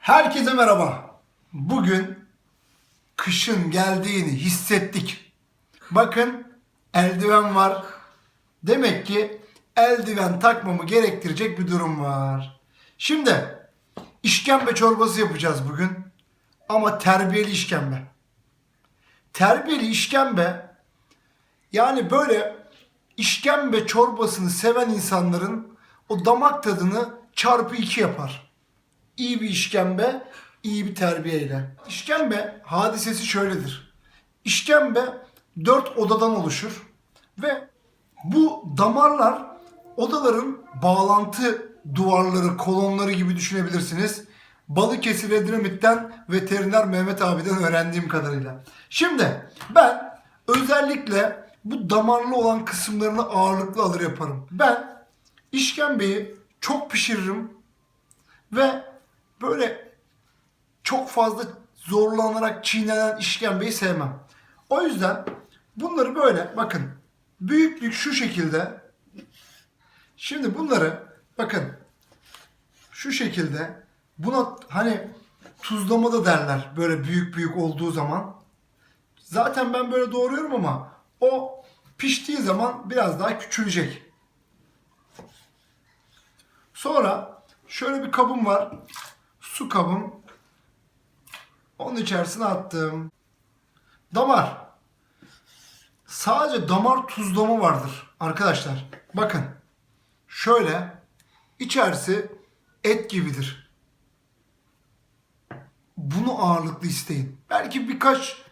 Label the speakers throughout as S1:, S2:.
S1: Herkese merhaba. Bugün kışın geldiğini hissettik. Bakın eldiven var. Demek ki eldiven takmamı gerektirecek bir durum var. Şimdi işkembe çorbası yapacağız bugün. Ama terbiyeli işkembe. Terbiyeli işkembe yani böyle işkembe çorbasını seven insanların o damak tadını çarpı iki yapar. İyi bir işkembe, iyi bir terbiyeyle. İşkembe hadisesi şöyledir. İşkembe dört odadan oluşur ve bu damarlar odaların bağlantı duvarları, kolonları gibi düşünebilirsiniz. Balıkesir Edremit'ten veteriner Mehmet abiden öğrendiğim kadarıyla. Şimdi ben özellikle bu damarlı olan kısımlarını ağırlıklı alır yaparım. Ben işkembeyi çok pişiririm ve böyle çok fazla zorlanarak çiğnenen işkembeyi sevmem. O yüzden bunları böyle bakın büyüklük şu şekilde. Şimdi bunları bakın şu şekilde buna hani tuzlama da derler böyle büyük büyük olduğu zaman. Zaten ben böyle doğruyorum ama o piştiği zaman biraz daha küçülecek. Sonra şöyle bir kabım var. Su kabım. Onun içerisine attım. Damar. Sadece damar tuzlama vardır arkadaşlar. Bakın. Şöyle içerisi et gibidir. Bunu ağırlıklı isteyin. Belki birkaç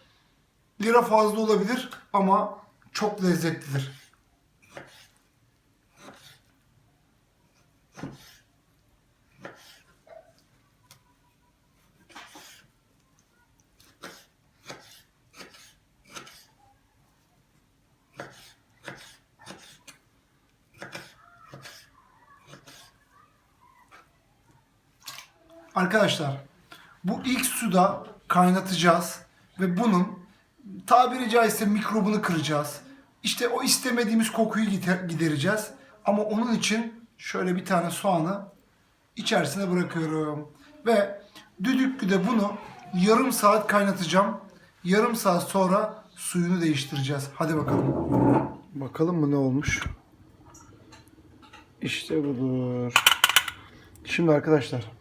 S1: lira fazla olabilir ama çok lezzetlidir. Arkadaşlar bu ilk suda kaynatacağız ve bunun tabiri caizse mikrobunu kıracağız. İşte o istemediğimiz kokuyu gide- gidereceğiz. Ama onun için şöyle bir tane soğanı içerisine bırakıyorum. Ve düdüklüde bunu yarım saat kaynatacağım. Yarım saat sonra suyunu değiştireceğiz. Hadi bakalım. Bakalım mı ne olmuş? İşte budur. Şimdi arkadaşlar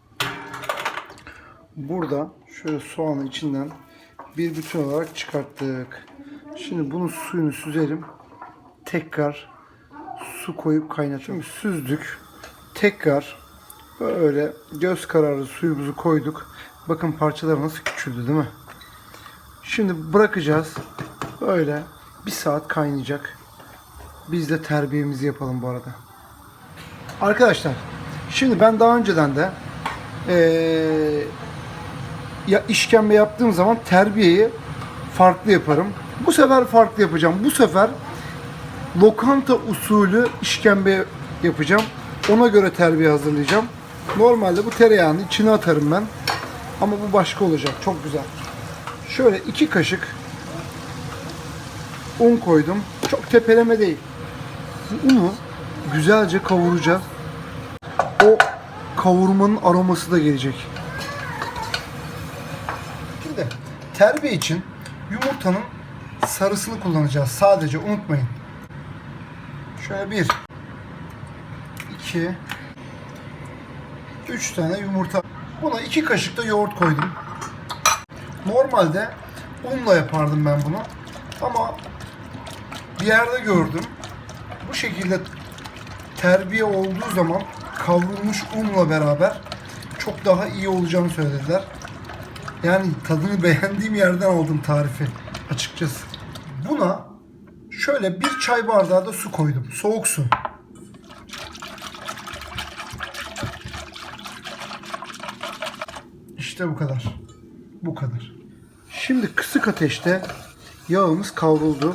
S1: Burada şöyle soğanı içinden bir bütün olarak çıkarttık. Şimdi bunun suyunu süzerim. Tekrar su koyup kaynatıyorum. Süzdük. Tekrar böyle göz kararı suyumuzu koyduk. Bakın parçalar nasıl küçüldü değil mi? Şimdi bırakacağız. Böyle bir saat kaynayacak. Biz de terbiyemizi yapalım bu arada. Arkadaşlar şimdi ben daha önceden de eee ya işkembe yaptığım zaman terbiyeyi farklı yaparım. Bu sefer farklı yapacağım. Bu sefer lokanta usulü işkembe yapacağım. Ona göre terbiye hazırlayacağım. Normalde bu tereyağını içine atarım ben. Ama bu başka olacak. Çok güzel. Şöyle iki kaşık un koydum. Çok tepeleme değil. Bu unu güzelce kavuracağız. O kavurmanın aroması da gelecek. Şimdi terbiye için yumurtanın sarısını kullanacağız. Sadece unutmayın. Şöyle bir, iki, üç tane yumurta. Buna iki kaşık da yoğurt koydum. Normalde unla yapardım ben bunu. Ama bir yerde gördüm. Bu şekilde terbiye olduğu zaman kavrulmuş unla beraber çok daha iyi olacağını söylediler. Yani tadını beğendiğim yerden aldım tarifi açıkçası. Buna şöyle bir çay bardağı da su koydum. Soğuk su. İşte bu kadar. Bu kadar. Şimdi kısık ateşte yağımız kavruldu.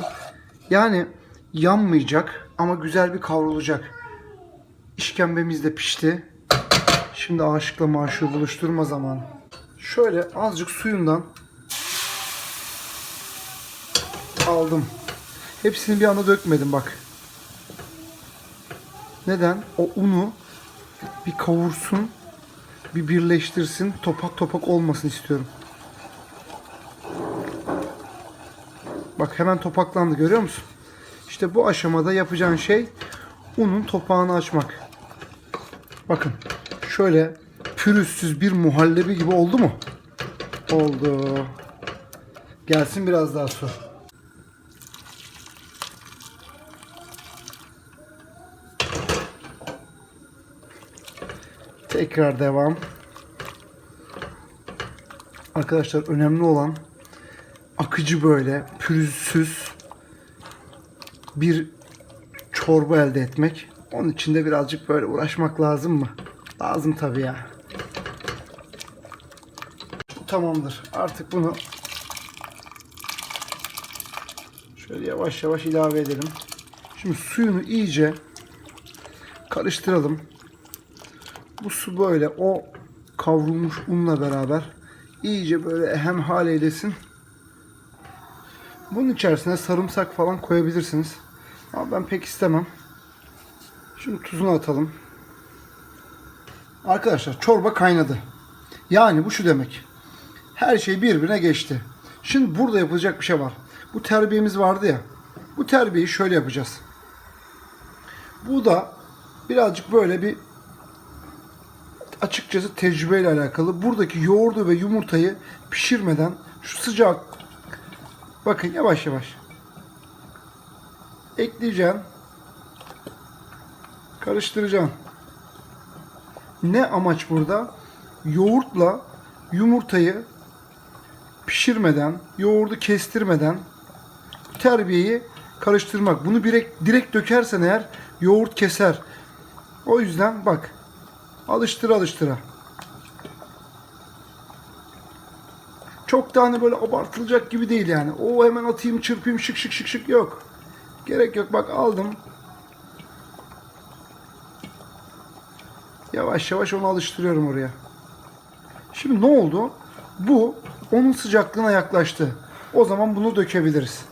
S1: Yani yanmayacak ama güzel bir kavrulacak. İşkembemiz de pişti. Şimdi aşıkla maşuğu buluşturma zamanı. Şöyle azıcık suyundan aldım. Hepsini bir anda dökmedim bak. Neden? O unu bir kavursun. bir birleştirsin. Topak topak olmasın istiyorum. Bak hemen topaklandı görüyor musun? İşte bu aşamada yapacağın şey unun topağını açmak. Bakın şöyle pürüzsüz bir muhallebi gibi oldu mu? Oldu. Gelsin biraz daha su. Tekrar devam. Arkadaşlar önemli olan akıcı böyle pürüzsüz bir çorba elde etmek. Onun için de birazcık böyle uğraşmak lazım mı? Lazım tabii ya. Tamamdır. Artık bunu şöyle yavaş yavaş ilave edelim. Şimdi suyunu iyice karıştıralım. Bu su böyle o kavrulmuş unla beraber iyice böyle hem hal eylesin. Bunun içerisine sarımsak falan koyabilirsiniz. Ama ben pek istemem. Şimdi tuzunu atalım. Arkadaşlar çorba kaynadı. Yani bu şu demek. Her şey birbirine geçti. Şimdi burada yapılacak bir şey var. Bu terbiyemiz vardı ya. Bu terbiyeyi şöyle yapacağız. Bu da birazcık böyle bir açıkçası tecrübeyle alakalı. Buradaki yoğurdu ve yumurtayı pişirmeden şu sıcak bakın yavaş yavaş ekleyeceğim. Karıştıracağım. Ne amaç burada? Yoğurtla yumurtayı pişirmeden, yoğurdu kestirmeden terbiyeyi karıştırmak. Bunu direkt, direkt dökersen eğer yoğurt keser. O yüzden bak alıştıra alıştıra. Çok da hani böyle abartılacak gibi değil yani. O hemen atayım çırpayım şık şık şık şık yok. Gerek yok bak aldım. Yavaş yavaş onu alıştırıyorum oraya. Şimdi ne oldu? Bu onun sıcaklığına yaklaştı. O zaman bunu dökebiliriz.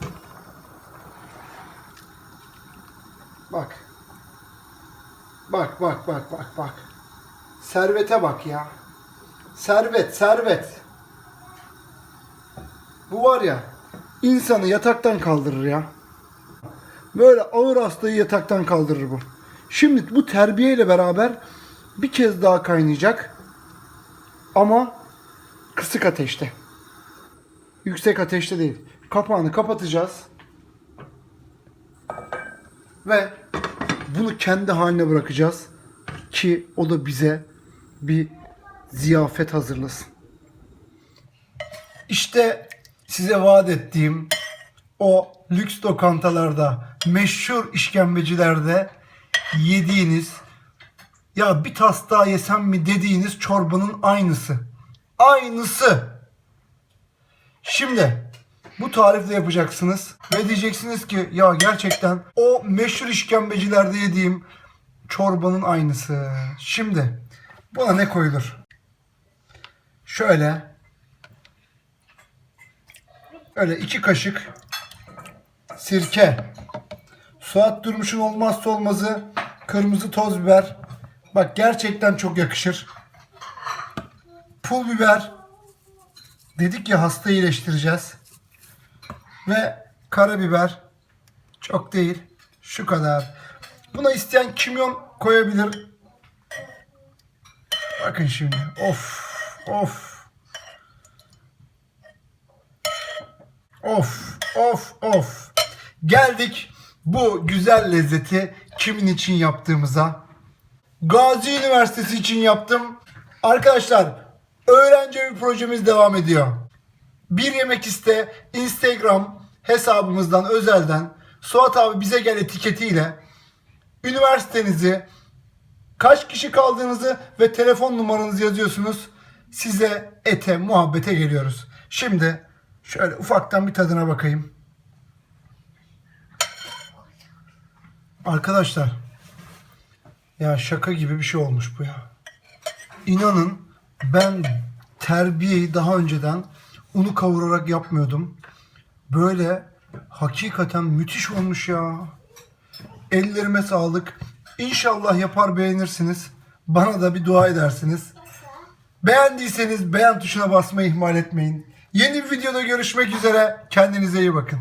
S1: Bak. Bak bak bak bak bak. Servete bak ya. Servet, servet. Bu var ya insanı yataktan kaldırır ya. Böyle ağır hastayı yataktan kaldırır bu. Şimdi bu terbiyeyle beraber bir kez daha kaynayacak. Ama kısık ateşte. Yüksek ateşte değil. Kapağını kapatacağız. Ve bunu kendi haline bırakacağız ki o da bize bir ziyafet hazırlasın. İşte size vaat ettiğim o lüks lokantalarda, meşhur işkembecilerde yediğiniz ya bir tas daha yesem mi dediğiniz çorbanın aynısı. Aynısı. Şimdi bu tarifle yapacaksınız ve diyeceksiniz ki ya gerçekten o meşhur işkembecilerde yediğim çorbanın aynısı. Şimdi buna ne koyulur? Şöyle öyle iki kaşık sirke. Suat Durmuş'un olmazsa olmazı kırmızı toz biber. Bak gerçekten çok yakışır. Pul biber. Dedik ya hasta iyileştireceğiz. Ve karabiber. Çok değil. Şu kadar. Buna isteyen kimyon koyabilir. Bakın şimdi. Of. Of. Of. Of. Of. Geldik bu güzel lezzeti kimin için yaptığımıza. Gazi Üniversitesi için yaptım. Arkadaşlar öğrenci evi projemiz devam ediyor. Bir yemek iste Instagram hesabımızdan özelden Suat abi bize gel etiketiyle üniversitenizi kaç kişi kaldığınızı ve telefon numaranızı yazıyorsunuz. Size ete muhabbete geliyoruz. Şimdi şöyle ufaktan bir tadına bakayım. Arkadaşlar ya şaka gibi bir şey olmuş bu ya. İnanın ben terbiyeyi daha önceden unu kavurarak yapmıyordum. Böyle hakikaten müthiş olmuş ya. Ellerime sağlık. İnşallah yapar beğenirsiniz. Bana da bir dua edersiniz. Beğendiyseniz beğen tuşuna basmayı ihmal etmeyin. Yeni bir videoda görüşmek üzere. Kendinize iyi bakın.